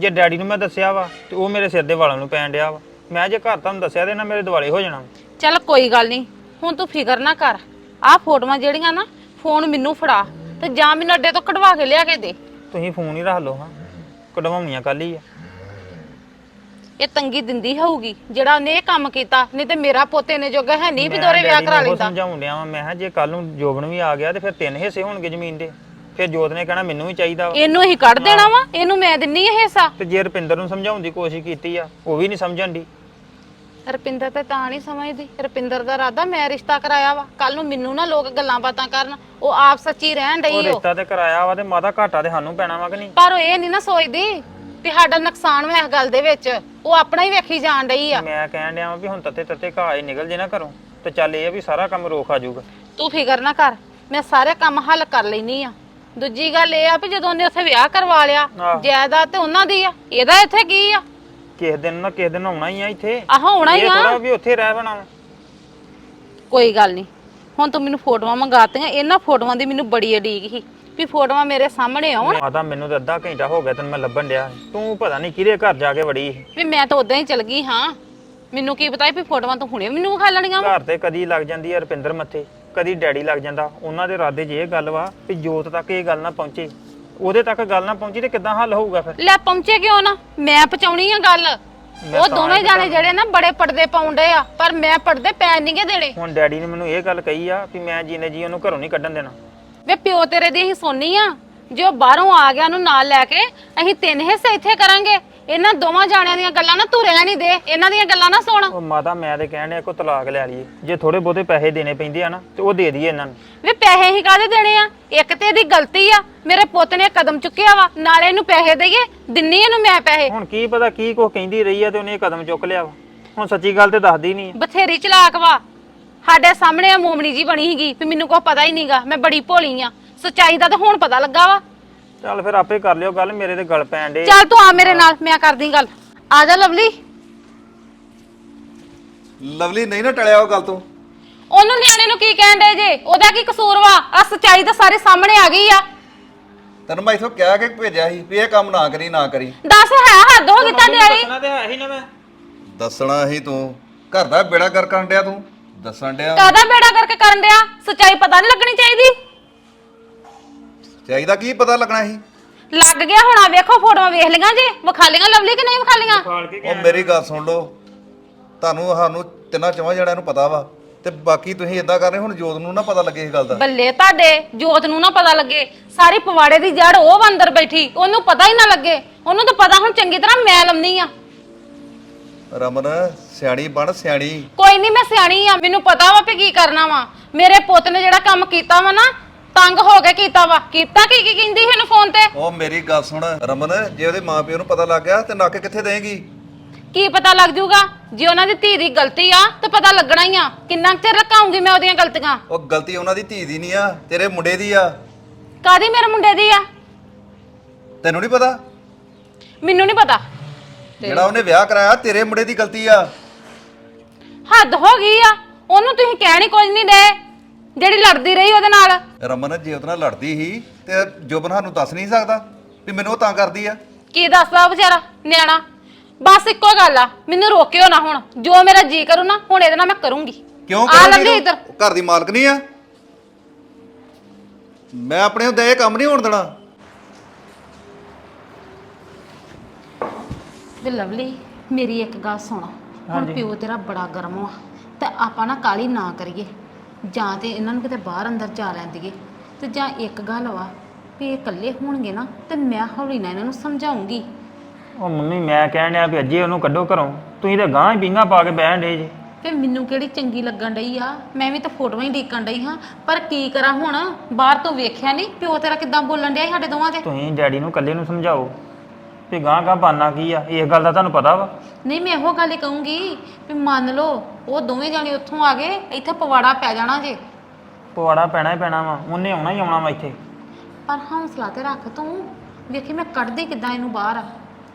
ਜੇ ਡੈਡੀ ਨੂੰ ਮੈਂ ਦੱਸਿਆ ਵਾ ਤੇ ਉਹ ਮੇਰੇ ਸਿਰ ਦੇ ਵਾਲਾਂ ਨੂੰ ਪੈਣ ਡਿਆ ਵਾ। ਮੈਂ ਜੇ ਘਰ ਤੁਹਾਨੂੰ ਦੱਸਿਆ ਤੇ ਨਾ ਮੇਰੇ ਦਿਵਾਲੇ ਹੋ ਜਾਣਾ ਚੱਲ ਕੋਈ ਗੱਲ ਨਹੀਂ ਹੁਣ ਤੂੰ ਫਿਕਰ ਨਾ ਕਰ। ਆਹ ਫੋਟੋਆਂ ਜਿਹੜੀਆਂ ਨਾ ਫੋਨ ਮੈਨੂੰ ਫੜਾ ਤੇ ਜਾਂ ਮੈਨੂੰ ਅੱਡੇ ਤੋਂ ਕਢਵਾ ਕੇ ਲਿਆ ਕੇ ਦੇ। ਤੁਸੀਂ ਫੋਨ ਹੀ ਰੱਖ ਲਓ ਹਾਂ ਕਢਵਾਉਣੀਆਂ ਕੱਲ ਹੀ ਆ। ਇਹ ਤੰਗੀ ਦਿੰਦੀ ਹੋਊਗੀ ਜਿਹੜਾ ਉਹਨੇ ਇਹ ਕੰਮ ਕੀਤਾ ਨਹੀਂ ਤੇ ਮੇਰਾ ਪੋਤੇ ਨੇ ਜੋਗਾ ਹੈ ਨਹੀਂ ਵੀ ਦੋਰੇ ਵਿਆਹ ਕਰਾ ਲੈਂਦਾ। ਸਮਝਾਉਣ ਡਿਆ ਵਾਂ ਮੈਂ ਕਿਹਾ ਜੇ ਕੱਲ ਨੂੰ ਜੋਬਨ ਵੀ ਆ ਗਿਆ ਤੇ ਫਿਰ ਤਿੰਨ ਹਿੱਸੇ ਹੋਣਗੇ ਜ਼ਮੀਨ ਦੇ। ਫਿਰ ਜੋਤ ਨੇ ਕਹਿਣਾ ਮੈਨੂੰ ਵੀ ਚਾਹੀਦਾ ਵਾ। ਇਹਨੂੰ ਹੀ ਕੱਢ ਦੇਣਾ ਵਾ ਇਹਨੂੰ ਮੈਂ ਦਿੰਨੀ ਇਹ ਹਿੱਸਾ। ਤੇ ਜੇ ਰੁਪਿੰਦਰ ਨੂੰ ਸਮਝਾਉਣ ਦੀ ਕੋਸ਼ਿਸ਼ ਕੀਤੀ ਆ ਉਹ ਵੀ ਨਹੀਂ ਸਮਝਣ ਦੀ ਰਪਿੰਦਰ ਤੇ ਤਾਂ ਨਹੀਂ ਸਮਝਦੀ। ਰਪਿੰਦਰ ਦਾ ਇਰਾਦਾ ਮੈਂ ਰਿਸ਼ਤਾ ਕਰਾਇਆ ਵਾ। ਕੱਲ ਨੂੰ ਮੈਨੂੰ ਨਾ ਲੋਕ ਗੱਲਾਂ ਬਾਤਾਂ ਕਰਨ ਉਹ ਆਪ ਸੱਚੀ ਰਹਿਣ ਉਹ ਡਈ ਓ। ਰਿਸ਼ਤਾ ਤੇ ਕਰਾਇਆ ਵਾ ਤੇ ਮਾਤਾ ਘਾਟਾ ਤੇ ਸਾਨੂੰ ਪੈਣਾ ਵਾ ਕਿ ਨਹੀਂ? ਪਰ ਉਹ ਇਹ ਨਹੀਂ ਨਾ ਸੋਚਦੀ ਵੀ ਸਾਡਾ ਨੁਕਸਾਨ ਹੋਇਆ ਇਸ ਗੱਲ ਦੇ ਵਿੱਚ। ਉਹ ਆਪਣਾ ਹੀ ਵੇਖੀ ਜਾਣ ਡਈ ਆ। ਮੈਂ ਕਹਿਣ ਡਿਆ ਵਾਂ ਵੀ ਹੁਣ ਤੱਤੇ ਤੱਤੇ ਘਾਹ ਹੀ ਨਿਕਲ ਜੇ ਨਾ ਘਰੋਂ ਤੇ ਚੱਲ ਇਹ ਆ ਵੀ ਸਾਰਾ ਕੰਮ ਰੋਕ ਆ ਜਾਊਗਾ। ਤੂੰ ਫਿਕਰ ਨਾ ਕਰ ਮੈਂ ਸਾਰੇ ਕੰਮ ਹੱਲ ਕਰ ਲੈਣੀ ਆ। ਦੂਜੀ ਗੱਲ ਇਹ ਆ ਵੀ ਜਦੋਂ ਉਹਨੇ ਉੱਥੇ ਵਿਆਹ ਕਰਵਾ ਲਿਆ ਆਹ। ਜਾਇਦਾਦ ਤੇ ਉਹਨਾਂ ਦੀ ਆ ਇਹਦਾ ਇੱਥੇ ਕੀ ਆ ਕਿਸੇ ਦਿਨ ਨਾ ਕਿਸੇ ਦਿਨ ਆਉਣਾ ਹੀ ਆ ਇੱਥੇ ਆਹ ਹੋਣਾ ਹੀ ਇਹ ਆ ਥੋੜਾ ਵੀ ਉੱਥੇ ਰਹਿ ਬਣਾ। ਕੋਈ ਗੱਲ ਨਹੀਂ ਹੁਣ ਤੂੰ ਮੈਨੂੰ ਫੋਟੋਆਂ ਮੰਗਾਤੀਆਂ ਇਹਨਾਂ ਫੋਟੋਆਂ ਦੀ ਮੈਨੂੰ ਬੜੀ ਅਡੀਕ ਸੀ ਵੀ ਫੋਟੋਆਂ ਮੇਰੇ ਸਾਹਮਣੇ ਆਉਣ ਮਾਤਾ ਮੈਨੂੰ ਤਾਂ ਅੱਧਾ ਘੰਟਾ ਹੋ ਗਿਆ ਤੈਨੂੰ ਮੈਂ ਲੱਭਣ ਡਿਆ। ਤੂੰ ਪਤਾ ਨਹੀਂ ਕਿਹਦੇ ਘਰ ਜਾ ਕੇ ਵੜੀ ਸੀ। ਵੀ ਮੈਂ ਤਾਂ ਉਦਾਂ ਹੀ ਚਲ ਗਈ ਹਾਂ ਮੈਨੂੰ ਕੀ ਪਤਾ ਵੀ ਫੋਟੋਆਂ ਤੂੰ ਹੁਣੇ ਮੈਨੂੰ ਵਿਖਾ ਲੈਣੀਆਂ ਵਾਂ। ਘਰ ਤੇ ਕਦੀ ਲੱਗ ਜਾਂਦੀ ਹੈ ਰੁਪਿੰਦਰ ਮੱਥੇ ਕਦੀ ਡੈਡੀ ਲੱਗ ਜਾਂਦਾ ਉਹਨਾਂ ਦੇ ਇਰਾਦੇ 'ਚ ਇਹ ਗੱਲ ਵਾ ਵੀ ਜੋਤ ਤੱਕ ਇਹ ਗੱਲ ਨਾ ਪਹੁੰਚੇ। ਉਹਦੇ ਤੱਕ ਗੱਲ ਨਾ ਪਹੁੰਚੀ ਤੇ ਕਿੱਦਾਂ ਹੱਲ ਹੋਊਗਾ ਫਿਰ? ਲੈ ਪਹੁੰਚੇ ਕਿਉਂ ਨਾ? ਮੈਂ ਪਹੁੰਚਾਉਣੀ ਆ ਗੱਲ। ਉਹ ਦੋਵੇਂ ਜਾਣੇ ਜਿਹੜੇ ਨਾ ਬੜੇ ਪਰਦੇ ਪਾਉਂਦੇ ਆ ਪਰ ਮੈਂ ਪਰਦੇ ਪੈ ਨਹੀਂਗੇ ਦੇਣੇ। ਹੁਣ ਡੈਡੀ ਨੇ ਮੈਨੂੰ ਇਹ ਗੱਲ ਕਹੀ ਆ ਵੀ ਮੈਂ ਜੀਨੇ ਜੀ ਉਹਨੂੰ ਘਰੋਂ ਨਹੀਂ ਕੱਢਣ ਦੇਣਾ। ਵੇ ਪਿਓ ਤੇਰੇ ਦੀ ਹੀ ਸੋਨੀ ਆ। ਜੇ ਉਹ ਬਾਹਰੋਂ ਆ ਗਿਆ ਉਹਨੂੰ ਨਾਲ ਲੈ ਕੇ ਅਸੀਂ ਤਿੰਨ ਹਿੱਸੇ ਇੱਥੇ ਕਰਾਂਗੇ। ਇਹਨਾਂ ਦੋਵਾਂ ਜਾਣਿਆਂ ਦੀਆਂ ਗੱਲਾਂ ਨਾ ਤੂੰ ਰਹਿਣ ਨਹੀਂ ਦੇ ਇਹਨਾਂ ਦੀਆਂ ਗੱਲਾਂ ਨਾ ਸੁਣ। ਉਹ ਮਾਤਾ ਮੈਂ ਤੇ ਕਹਿਣ ਡਿਆ ਕੋ ਤਲਾਕ ਲੈ ਲਈਏ। ਜੇ ਥੋੜੇ ਬਹੁਤੇ ਪੈਸੇ ਦੇਣੇ ਪੈਂਦੇ ਆ ਨਾ ਤੇ ਉਹ ਦੇ ਦਈਏ ਇਹਨਾਂ ਨੂੰ। ਵੇ ਪੈਸੇ ਹੀ ਕਾਹਦੇ ਦੇਣੇ ਆ? ਇੱਕ ਤੇ ਇਹਦੀ ਗਲਤੀ ਆ ਮੇਰੇ ਪੁੱਤ ਨੇ ਕਦਮ ਚੁੱਕਿਆ ਵਾ ਨਾਲੇ ਇਹਨੂੰ ਪੈਸੇ ਦੇਈਏ ਦਿੰਨੀ ਇਹਨੂੰ ਮੈਂ ਪੈਸੇ। ਹੁਣ ਕੀ ਪਤਾ ਕੀ ਕੋ ਕਹਿੰਦੀ ਰਹੀ ਆ ਤੇ ਉਹਨੇ ਇਹ ਕਦਮ ਚੁੱਕ ਲਿਆ ਵਾ। ਹੁਣ ਸੱਚੀ ਗੱਲ ਤੇ ਦੱਸਦੀ ਨਹੀਂ ਬਥੇਰੀ ਚਲਾਕ ਵਾ। ਸਾਡੇ ਸਾਹਮਣੇ ਆ ਮੋਮਣੀ ਜੀ ਬਣੀ ਸੀਗੀ ਵੀ ਮੈਨੂੰ ਕੋਈ ਪਤਾ ਹੀ ਨਹੀਂਗਾ ਮੈਂ ਬੜੀ ਭੋਲੀ ਆ। ਸੱਚਾਈ ਦਾ ਤਾਂ ਹੁਣ ਪਤਾ ਲੱਗਾ ਵਾ। ਚੱਲ ਫਿਰ ਆਪੇ ਕਰ ਲਿਓ ਗੱਲ ਮੇਰੇ ਤੇ ਗੱਲ ਪੈਣ ਡੇ ਚੱਲ ਤੂੰ ਆ ਮੇਰੇ ਨਾਲ ਮੈਂ ਕਰਦੀ ਗੱਲ। ਆ ਜਾ ਲਵਲੀ। ਲਵਲੀ ਨਹੀਂ ਨਾ ਟਲਿਆ ਉਹ ਗੱਲ ਤੋਂ। ਉਹਨੂੰ ਨਿਆਣੇ ਨੂੰ ਕੀ ਕਹਿਣ ਦੇ ਜੇ? ਉਹਦਾ ਕੀ ਕਸੂਰ ਵਾ? ਆ ਸੱਚਾਈ ਤਾਂ ਸਾਰੇ ਸਾਹਮਣੇ ਆ ਗਈ ਆ। ਤੈਨੂੰ ਮੈਂ ਇਥੋਂ ਕਹਿ ਕੇ ਭੇਜਿਆ ਸੀ ਵੀ ਇਹ ਕੰਮ ਨਾ ਕਰੀ ਨਾ ਕਰੀ। ਦੱਸ ਹੈ ਹੱਦ ਹੋ ਗਈ ਤੁਹਾਡੇ ਵਾਲੀ? ਦੱਸਣਾ ਤੇ ਹੈ ਹੀ ਨਾ ਮੈਂ। ਦੱਸਣਾ ਹੀ ਤੂੰ। ਘਰ ਦਾ ਬੇੜਾ ਕਰ ਕਰਨ ਡਿਆ ਤੂੰ? ਦੱਸਣ ਡਿਆ। ਕਾਦਾ ਬੇੜਾ ਕਰਕੇ ਕਰਨ ਡਿਆ? ਸੱਚਾਈ ਪਤਾ ਨਹੀਂ ਲੱਗਣੀ ਚਾਹੀਦੀ। ਚਾਹੀਦਾ ਕੀ ਪਤਾ ਲੱਗਣਾ ਸੀ? ਲੱਗ ਗਿਆ ਹੁਣ ਆ ਵੇਖੋ ਫੋਟੋਆਂ ਵੇਖ ਲਈਆਂ ਜੇ। ਵਿਖਾ ਲਈਆਂ ਲਵਲੀ ਕਿ ਨਹੀਂ ਵਿਖਾ ਲਈਆਂ ਕੇ ਉਹ ਮੇਰੀ ਗੱਲ ਸੁਣ ਲਓ। ਤੁਹਾਨੂੰ ਸਾਨੂੰ ਤਿੰਨਾਂ ਚਵਾਂ ਜਣਿਆਂ ਨੂੰ ਪਤਾ ਵਾ। ਤੇ ਬਾਕੀ ਤੁਸੀਂ ਇਦਾਂ ਕਰ ਰਹੇ ਹੁਣ ਜੋਤ ਨੂੰ ਨਾ ਪਤਾ ਲੱਗੇ ਇਸ ਗੱਲ ਦਾ। ਬੱਲੇ ਤੁਹਾਡੇ ਜੋਤ ਨੂੰ ਨਾ ਪਤਾ ਲੱਗੇ। ਸਾਰੀ ਪਵਾੜੇ ਦੀ ਜੜ ਉਹ ਵਾ ਅੰਦਰ ਬੈਠੀ ਉਹਨੂੰ ਪਤਾ ਹੀ ਨਾ ਲੱਗੇ। ਉਹਨੂੰ ਤਾਂ ਪਤਾ ਹੁਣ ਚੰਗੀ ਤਰ੍ਹਾਂ ਮੈਂ ਲੰਮੀ ਆ। ਰਮਨ ਸਿਆਣੀ ਬਣ ਸਿਆਣੀ। ਕੋਈ ਨਹੀਂ ਮੈਂ ਸਿਆਣੀ ਆ। ਮੈਨੂੰ ਪਤਾ ਵਾ ਵੀ ਕੀ ਕਰਨਾ ਵਾ। ਮੇਰੇ ਪੁੱਤ ਨੇ ਜਿਹੜਾ ਕੰਮ ਕੀਤਾ ਵਾ ਨਾ ਤੰਗ ਹੋ ਕੇ ਕੀਤਾ ਵਾ। ਕੀਤਾ ਕੀ ਕੀ ਕਹਿੰਦੀ ਇਹਨੂੰ ਫੋਨ ਤੇ? ਉਹ ਮੇਰੀ ਗੱਲ ਸੁਣ ਰਮਨ ਜੇ ਉਹਦੇ ਮਾਪਿਓ ਨੂੰ ਪਤਾ ਲੱਗ ਗਿਆ ਤੇ ਨੱਕ ਕਿੱਥੇ ਦੇਂਗੀ? ਕੀ ਪਤਾ ਲੱਗ ਜੂਗਾ? ਜੇ ਉਹਨਾਂ ਦੀ ਧੀ ਦੀ ਗਲਤੀ ਆ ਤਾਂ ਪਤਾ ਲੱਗਣਾ ਹੀ ਆ। ਕਿੰਨਾ ਕੁ ਚਿਰ ਰਕਾਉਂਗੀ ਮੈਂ ਉਹਦੀਆਂ ਗਲਤੀਆਂ? ਉਹ ਗਲਤੀ ਉਹਨਾਂ ਦੀ ਧੀ ਦੀ ਨਹੀਂ ਆ ਤੇਰੇ ਮੁੰਡੇ ਦੀ ਆ। ਕਾਦੀ ਮੇਰੇ ਮੁੰਡੇ ਦੀ ਆ? ਤੈਨੂੰ ਨਹੀਂ ਪਤਾ? ਮੈਨੂੰ ਨਹੀਂ ਪਤਾ। ਜਿਹੜਾ ਉਹਨੇ ਵਿਆਹ ਕਰਾਇਆ ਤੇਰੇ ਮੁੰਡੇ ਦੀ ਗਲਤੀ ਆ। ਹੱਦ ਹੋ ਗਈ ਆ। ਉਹਨੂੰ ਤੁਸੀਂ ਕਹਿਣੀ ਕੁਝ ਨਹੀਂ ਦੇ। ਜਿਹੜੀ ਲੜਦੀ ਰਹੀ ਉਹਦੇ ਨਾਲ। ਰਮਨ ਜੇ ਉਹਦੇ ਨਾਲ ਲੜਦੀ ਸੀ ਤੇ ਜੁਬਨ ਸਾਨੂੰ ਦੱਸ ਨਹੀਂ ਸਕਦਾ ਵੀ ਮੈਨੂੰ ਉਹ ਤਾਂ ਕਰਦੀ ਆ। ਕੀ ਦੱਸਦਾ ਉਹ ਵਿਚਾਰਾ? ਨਿਆਣਾ। ਬਸ ਇੱਕੋ ਗੱਲ ਆ ਮੈਨੂੰ ਰੋਕਿਓ ਨਾ ਹੁਣ। ਜੋ ਮੇਰਾ ਜੀ ਕਰੂ ਨਾ ਹੁਣ ਇਹਦੇ ਨਾਲ ਮੈਂ ਕਰੂੰਗੀ। ਕਿਉਂ ਆ ਕਰਦੀ ਲੱਗੇ? ਇੱਧਰ। ਉਹ ਘਰ ਦੀ ਮਾਲਕ ਨਹੀਂ ਆ। ਮੈਂ ਆਪਣੇ ਹੁੰਦੇ ਇਹ ਕੰਮ ਨਹੀਂ ਹੋਣ ਦੇਣਾ। ਤੇ ਲਵਲੀ ਮੇਰੀ ਇੱਕ ਗੱਲ ਸੁਣ। ਹੁਣ ਪਿਓ ਤੇਰਾ ਬੜਾ ਗਰਮ ਆ ਤੇ ਆਪਾਂ ਨਾ ਕਾਲੀ ਨਾ ਕਰੀਏ। ਜਾਂ ਤੇ ਇਹਨਾਂ ਨੂੰ ਕਿਤੇ ਬਾਹਰ ਅੰਦਰ ਜਾ ਲੈਂਦੀਏ ਤੇ ਜਾਂ ਇੱਕ ਗੱਲ ਵਾ ਵੀ ਇਹ ਇਕੱਲੇ ਹੋਣਗੇ ਨਾ ਤੇ ਮੈਂ ਹੌਲੀ ਨਾਲ ਇਹਨਾਂ ਨੂੰ ਸਮਝਾਉਂਗੀ। ਉਹ ਮੰਮੀ ਮੈਂ ਕਹਿਣ ਡਿਆ ਵੀ ਅੱਜੇ ਉਹਨੂੰ ਕੱਢੋ ਘਰੋਂ। ਤੁਸੀਂ ਤਾਂ ਗਾਂ ਹੀ ਪਿੰਗਾ ਪਾ ਕੇ ਬਹਿਣ ਡੇ ਜੇ। ਤੇ ਮੈਨੂੰ ਕਿਹੜੀ ਚੰਗੀ ਲੱਗਣ ਡਈ ਆ? ਮੈਂ ਵੀ ਤਾਂ ਫੋਟੋਆਂ ਹੀ ਡੀਕਣ ਡਈ ਹਾਂ। ਪਰ ਕੀ ਕਰਾਂ ਹੁਣ? ਬਾਹਰ ਤੋਂ ਵੇਖਿਆ ਨਹੀਂ ਪਿਓ ਤੇਰਾ ਕਿਦਾਂ ਬੋਲਣ ਡਿਆ ਸੀ ਸਾਡੇ ਦੋਵਾਂ ਤੇ। ਤੁਸੀਂ ਡੈਡੀ ਨੂੰ ਇਕੱਲੇ ਨੂੰ ਸਮਝਾਓ ਵੀ ਗਾਂ ਗਾਂ ਬਾਨਾ ਕੀ ਆ? ਇਸ ਗੱਲ ਦਾ ਤੁਹਾਨੂੰ ਪਤਾ ਵਾ? ਨਹੀਂ ਮੈਂ ਇਹੋ ਗੱਲ ਹੀ ਕਹੂੰਗੀ ਵੀ ਮੰਨ ਲਓ ਉਹ ਦੋਵੇਂ ਜਾਣੇ ਉੱਥੋਂ ਆ ਗਏ ਇੱਥੇ ਪਵਾੜਾ ਪੈ ਜਾਣਾ ਜੇ। ਪਵਾੜਾ ਪੈਣਾ ਹੀ ਪੈਣਾ ਵਾ ਉਹਨੇ ਆਉਣਾ ਹੀ ਆਉਣਾ ਵਾ ਇੱਥੇ। ਪਰ ਹੌਸਲਾ ਤੇ ਰੱਖ ਤੂੰ ਵੇਖੀ ਮੈਂ ਕੱਢਦੀ ਕਿੱਦਾਂ ਇਹਨੂੰ ਬਾਹਰ।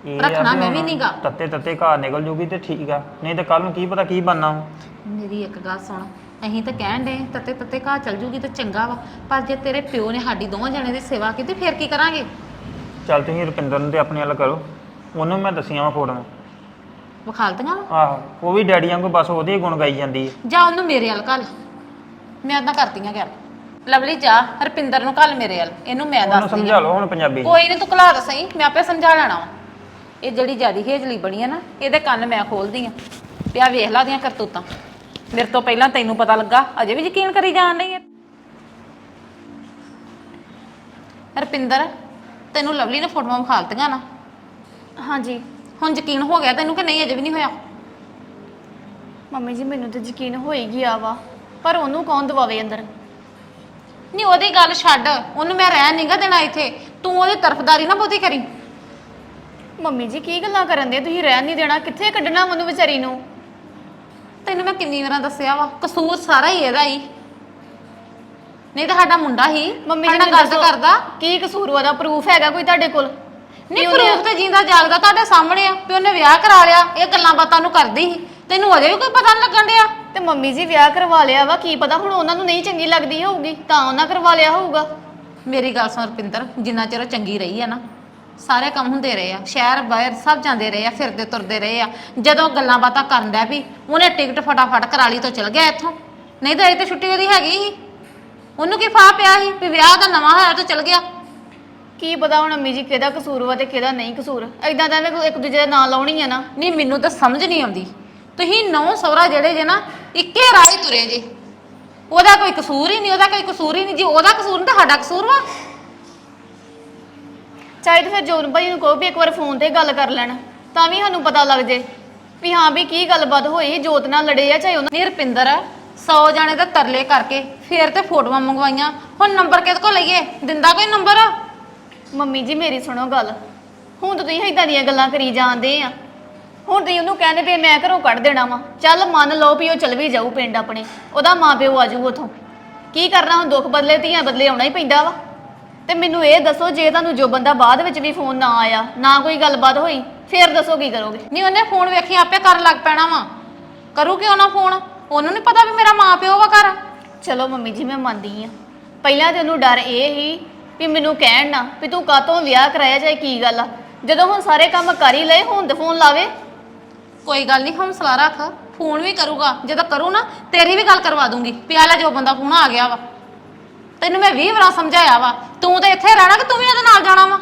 ਇਹ ਆ ਰੱਖਣਾ ਵੀ ਮੈਂ ਵੀ ਹੁਣ ਨਹੀਂਗਾ ਤੱਤੇ ਤੱਤੇ ਘਰ ਨਿਕਲ ਜੂਗੀ ਤੇ ਠੀਕ ਆ ਨਹੀਂ ਤੇ ਕੱਲ ਨੂੰ ਕੀ ਪਤਾ ਕੀ ਬਣਨਾ ਵਾ। ਮੇਰੀ ਇੱਕ ਗੱਲ ਸੁਣ ਅਸੀਂ ਤਾਂ ਕਹਿਣ ਦੇ ਤੱਤੇ ਤੱਤੇ ਘਰ ਚਲ ਜੂਗੀ ਤੇ ਚੰਗਾ ਵਾ ਪਰ ਜੇ ਤੇਰੇ ਪਿਓ ਨੇ ਸਾਡੀ ਦੋਵਾਂ ਜਣੇ ਦੀ ਸੇਵਾ ਕੀਤੀ ਫਿਰ ਕੀ ਕਰਾਂਗੇ? ਚੱਲ ਤੁਸੀਂ ਰੁਪਿੰਦਰ ਨੂੰ ਤੇ ਆਪਣੇ ਵੱਲ ਕਰੋ ਉਹਨੂੰ ਮੈਂ ਦੱਸੀਆਂ ਵਾ ਫੋਟੋਆਂ। ਵਿਖਾਲਤੀਆਂ ਵਾ? ਆਹੋ ਉਹ ਵੀ ਡੈਡੀ ਵਾਂਗੂ ਬਸ ਉਹਦੇ ਹੀ ਗੁਣ ਗਾਈ ਜਾਂਦੀ ਹੈ ਜਾ ਉਹਨੂੰ ਮੇਰੇ ਵੱਲ ਘੱਲ। ਮੈਂ ਤਾਂ ਕਰਤੀਆਂ ਗੱਲ ਲਵਲੀ ਜਾ। ਹਰਪਿੰਦਰ ਨੂੰ ਘੱਲ ਮੇਰੇ ਵੱਲ। ਇਹਨੂੰ ਮੈਂ ਉਹਨੂੰ ਦੱਸਦੀ ਸਮਝਾ ਲਓ ਹੁਣ ਪੰਜਾਬੀ। 'ਚ। ਕੋਈ ਨਹੀਂ ਤੂੰ ਘਲਾ ਤਾਂ ਸਹੀ। ਮੈਂ ਆਪੇ ਸਮਝਾ ਲੈਣਾ ਵਾ। ਇਹ ਜਿਹੜੀ ਜਿਆਦੀ ਹੇਜਲੀ ਬਣੀ ਆ ਨਾ ਇਹਦੇ ਕੰਨ ਮੈਂ ਖੋਲਦੀ ਆ। ਪਿਆ ਵੇਖ ਲਾ ਦੀਆਂ ਕਰਤੂਤਾਂ। ਮੇਰੇ ਤੋਂ ਪਹਿਲਾਂ ਤੈਨੂੰ ਪਤਾ ਲੱਗਾ ਅਜੇ ਵੀ ਯਕੀਨ ਕਰੀ ਜਾਣ ਹੈ ਹਰਪਿੰਦਰ ਤੈਨੂੰ ਲਵਲੀ ਨੇ ਫੋਟੋਆਂ ਵਿਖਾਲਤੀਆਂ ਨਾ? ਹਾਂਜੀ। ਹੁਣ ਯਕੀਨ ਹੋ ਗਿਆ ਤੈਨੂੰ ਕਿ ਨਹੀਂ ਅਜੇ ਵੀ ਨਹੀਂ ਹੋਇਆ? ਮੰਮੀ ਜੀ ਮੈਨੂੰ ਤਾਂ ਯਕੀਨ ਹੋ ਹੀ ਗਿਆ ਵਾ ਪਰ ਉਹਨੂੰ ਕੌਣ ਦਵਾਵੇ ਅੰਦਰ? ਨਹੀਂ ਉਹਦੀ ਗੱਲ ਛੱਡ ਉਹਨੂੰ ਮੈਂ ਰਹਿਣ ਨਹੀਂਗਾ ਦੇਣਾ ਇੱਥੇ। ਤੂੰ ਉਹਦੀ ਤਰਫਦਾਰੀ ਨਾ ਬਹੁਤੀ ਕਰੀ। ਮੰਮੀ ਜੀ ਕੀ ਗੱਲਾਂ ਕਰਨ ਦੇ? ਤੁਸੀਂ ਰਹਿਣ ਨਹੀਂ ਦੇਣਾ ਕਿੱਥੇ ਕੱਢਣਾ ਉਹਨੂੰ ਵਿਚਾਰੀ ਨੂੰ? ਤੈਨੂੰ ਮੈਂ ਕਿੰਨੀ ਵਾਰਾਂ ਦੱਸਿਆ ਵਾ ਕਸੂਰ ਸਾਰਾ ਹੀ ਇਹਦਾ ਹੀ। ਨਹੀਂ ਤਾਂ ਸਾਡਾ ਮੁੰਡਾ ਹੀ ਮੰਮੀ ਜੀ ਸਾਡੇ ਨਾਲ ਮੈਨੂੰ ਗੱਲ ਤਾਂ ਦੱਸੋ, ਕਰਦਾ ਕੀ ਕਸੂਰ ਉਹਦਾ? ਪ੍ਰੂਫ ਹੈਗਾ ਕੋਈ ਤੁਹਾਡੇ ਕੋਲ? ਨਹੀਂ ਪ੍ਰੂਫ ਤੇ ਜਿੰਦਾ ਜਾਗਦਾ ਤੁਹਾਡੇ ਸਾਹਮਣੇ ਆ ਵੀ ਉਹਨੇ ਵਿਆਹ ਕਰਾ ਲਿਆ ਇਹ ਗੱਲਾਂ ਬਾਤਾਂ ਨੂੰ ਕਰਦੀ ਸੀ। ਤੈਨੂੰ ਅਜੇ ਵੀ ਕੋਈ ਪਤਾ ਨਹੀਂ ਲੱਗਣ ਡਿਆ? ਤੇ ਮੰਮੀ ਜੀ ਵਿਆਹ ਕਰਵਾ ਲਿਆ ਵਾ ਕੀ ਪਤਾ ਹੁਣ ਉਹਨਾਂ ਨੂੰ ਨਹੀਂ ਚੰਗੀ ਲੱਗਦੀ ਹੋਊਗੀ ਤਾਂ ਉਹਨਾਂ ਕਰਵਾ ਲਿਆ ਹੋਊਗਾ। ਮੇਰੀ ਗੱਲ ਸੁਣ ਰੁਪਿੰਦਰ ਜਿੰਨਾ ਚਿਰ ਉਹ ਚੰਗੀ ਰਹੀ ਆ ਨਾ ਸਾਰੇ ਕੰਮ ਹੁੰਦੇ ਰਹੇ ਆ ਸ਼ਹਿਰ ਬਾਹਰ ਸਭ ਜਾਂਦੇ ਰਹੇ ਆ ਫਿਰਦੇ ਤੁਰਦੇ ਰਹੇ ਆ ਜਦੋਂ ਗੱਲਾਂ ਬਾਤਾਂ ਕਰਨ ਡਿਆ ਵੀ ਉਹਨੇ ਟਿਕਟ ਫਟਾਫਟ ਕਰਾ ਲਈ ਤੋਂ ਚਲ ਗਿਆ ਇੱਥੋਂ। ਨਹੀਂ ਤਾਂ ਇਹ ਤੇ ਛੁੱਟੀ ਉਹਦੀ ਹੈਗੀ ਸੀ। ਉਹਨੂੰ ਕੀ ਫਾ ਪਿਆ ਸੀ ਵੀ ਵਿਆਹ ਦਾ ਨਵਾਂ ਹੋਇਆ ਤਾਂ ਚਲ ਗਿਆ। ਕੀ ਪਤਾ ਹੁਣ ਮੰਮੀ ਜੀ ਕਿਹਦਾ ਕਸੂਰ ਵਾ ਤੇ ਕਿਹਦਾ ਨਹੀਂ ਕਸੂਰ? ਐਦਾਂ ਦਾ ਐਵੇਂ ਇੱਕ ਦੂਜੇ ਦਾ ਨਾਂ ਲਾਉਣੀ ਆ ਨਾ। ਨਹੀਂ ਮੈਨੂੰ ਤਾਂ ਸਮਝ ਨਹੀਂ ਆਉਂਦੀ। ਤੁਸੀਂ ਨੌ ਸਹੁਰਾ ਜਿਹੜੇ ਜੇ ਨਾ ਇੱਕੇ ਰਾਹ ਤੁਰੇ ਜੇ। ਉਹਦਾ ਕੋਈ ਕਸੂਰ ਹੀ ਨਹੀਂ ਉਹਦਾ ਕੋਈ ਕਸੂਰ ਹੀ ਨਹੀਂ। ਜੀ ਉਹਦਾ ਕਸੂਰ ਨਹੀਂ ਤਾਂ ਸਾਡਾ ਕਸੂਰ ਵਾ। ਚਾਹੇ ਤੇ ਫਿਰ ਜੋਨ ਭਾਈ ਨੂੰ ਕਹੋ ਵੀ ਇੱਕ ਵਾਰ ਫੋਨ ਤੇ ਗੱਲ ਕਰ ਲੈਣ ਤਾਂ ਵੀ ਸਾਨੂੰ ਪਤਾ ਲੱਗ ਜੇ ਵੀ ਹਾਂ ਵੀ ਕੀ ਗੱਲਬਾਤ ਹੋਈ ਜੋਤ ਨਾਲ ਲੜੇ ਆ ਚਾਹੇ ਉਹਨਾਂ ਨਿਰਪਿੰਦਰ 100 ਜਾਣੇ ਦਾ ਤਰਲੇ ਕਰਕੇ ਫੇਰ ਤੇ ਫੋਟੋਆਂ ਮੰਗਵਾਈਆਂ। ਹੁਣ ਨੰਬਰ ਕਿਹਦੇ ਕੋਲ ਲਈਏ? ਦਿੰਦਾ ਕੋਈ ਨੰਬਰ? ਮੰਮੀ ਜੀ ਮੇਰੀ ਸੁਣੋ ਗੱਲ। ਹੁਣ ਤਾਂ ਤੁਸੀਂ ਇਦਾਂ ਦੀਆਂ ਗੱਲਾਂ ਕਰੀ ਜਾਂਦੇ ਆ। ਹੁਣ ਤੁਸੀਂ ਉਹਨੂੰ ਕਹਿੰਦੇ ਵੀ ਮੈਂ ਘਰੋਂ ਕੱਢ ਦੇਣਾ ਵਾ। ਚੱਲ ਮੰਨ ਲਓ ਵੀ ਉਹ ਚਲ ਵੀ ਜਾਊ ਪਿੰਡ ਆਪਣੇ। ਉਹਦਾ ਮਾਪਿਓ ਆ ਜਾਊ ਉਥੋਂ। ਕੀ ਕਰਨਾ ਹੁਣ ਦੁੱਖ ਬਦਲੇ ਧੀਆਂ ਬਦਲੇ ਆਉਣਾ ਹੀ ਪੈਂਦਾ ਵਾ। ਤੇ ਮੈਨੂੰ ਇਹ ਦੱਸੋ ਜੇ ਤੁਹਾਨੂੰ ਜੋ ਬੰਦਾ ਬਾਅਦ ਵਿੱਚ ਵੀ ਫੋਨ ਨਾ ਆਇਆ ਨਾ ਕੋਈ ਗੱਲਬਾਤ ਹੋਈ ਫੇਰ ਦੱਸੋ ਕੀ ਕਰੋਗੇ? ਨਹੀਂ ਉਹਨੇ ਫੋਨ ਵੇਖੀ ਆਪੇ ਕਰਨ ਲੱਗ ਪੈਣਾ ਵਾ। ਕਰੂ ਕਿਉਂ ਨਾ ਫੋਨ? ਉਹਨੂੰ ਨਹੀਂ ਪਤਾ ਵੀ ਮੇਰਾ ਮਾਂ ਪਿਓ ਵਾ ਘਰ। ਚਲੋ ਮੰਮੀ ਜੀ ਮੈਂ ਮੰਨਦੀ ਆ। ਪਹਿਲਾਂ ਤੇ ਉਹਨੂੰ ਡਰ ਇਹ ਹੀ ਵੀ ਮੈਨੂੰ ਕਹਿਣ ਨਾ ਵੀ ਤੂੰ ਕਾਤੋਂ ਵਿਆਹ ਕਰਾਇਆ ਚਾਹੇ ਕੀ ਗੱਲ ਆ? ਜਦੋਂ ਹੁਣ ਸਾਰੇ ਕੰਮ ਕਰ ਹੀ ਲਏ ਹੁਣ ਤੇ ਫੋਨ ਲਾਵੇ। ਕੋਈ ਗੱਲ ਨਹੀਂ ਹੌਸਲਾ ਰੱਖ। ਫੋਨ ਵੀ ਕਰੂਗਾ। ਜਦੋਂ ਕਰੂ ਨਾ ਤੇਰੀ ਵੀ ਗੱਲ ਕਰਵਾ ਦੂੰਗੀ ਪਿਆਲਾ ਜੋ ਬੰਦਾ ਫੋਨ ਆ ਗਿਆ ਵਾ। ਤੈਨੂੰ ਮੈਂ 20 ਵਾਰ ਸਮਝਾਇਆ ਵਾ। ਤੂੰ ਤਾਂ ਇੱਥੇ ਰਹਿਣਾ ਕਿ ਤੂੰ ਵੀ ਉਹਦੇ ਨਾਲ ਜਾਣਾ ਵਾ?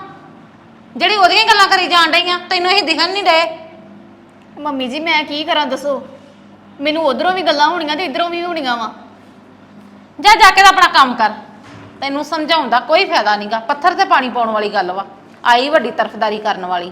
ਜਿਹੜੀ ਉਹਦੀਆਂ ਗੱਲਾਂ ਕਰੀ ਜਾਣ ਡਈਆਂ ਤੈਨੂੰ ਇਹ ਦਿਖਣ ਨਹੀਂ ਡਏ। ਮੰਮੀ ਜੀ ਮੈਂ ਕੀ ਕਰਾਂ ਦੱਸੋ? ਮੈਨੂੰ ਉਧਰੋਂ ਵੀ ਗੱਲਾਂ ਹੋਣੀਆਂ ਤੇ ਇਧਰੋਂ ਵੀ ਹੋਣੀਆਂ ਵਾ। ਜਾ ਜਾ ਕੇ ਤਾਂ ਆਪਣਾ ਕੰਮ ਕਰ। ਤੈਨੂੰ ਸਮਝਾਉਣ ਦਾ ਕੋਈ ਫਾਇਦਾ ਨਹੀਂਗਾ ਪੱਥਰ ਤੇ ਪਾਣੀ ਪਾਉਣ ਵਾਲੀ ਗੱਲ ਵਾ। ਆਈ ਵੱਡੀ ਤਰਫਦਾਰੀ ਕਰਨ ਵਾਲੀ।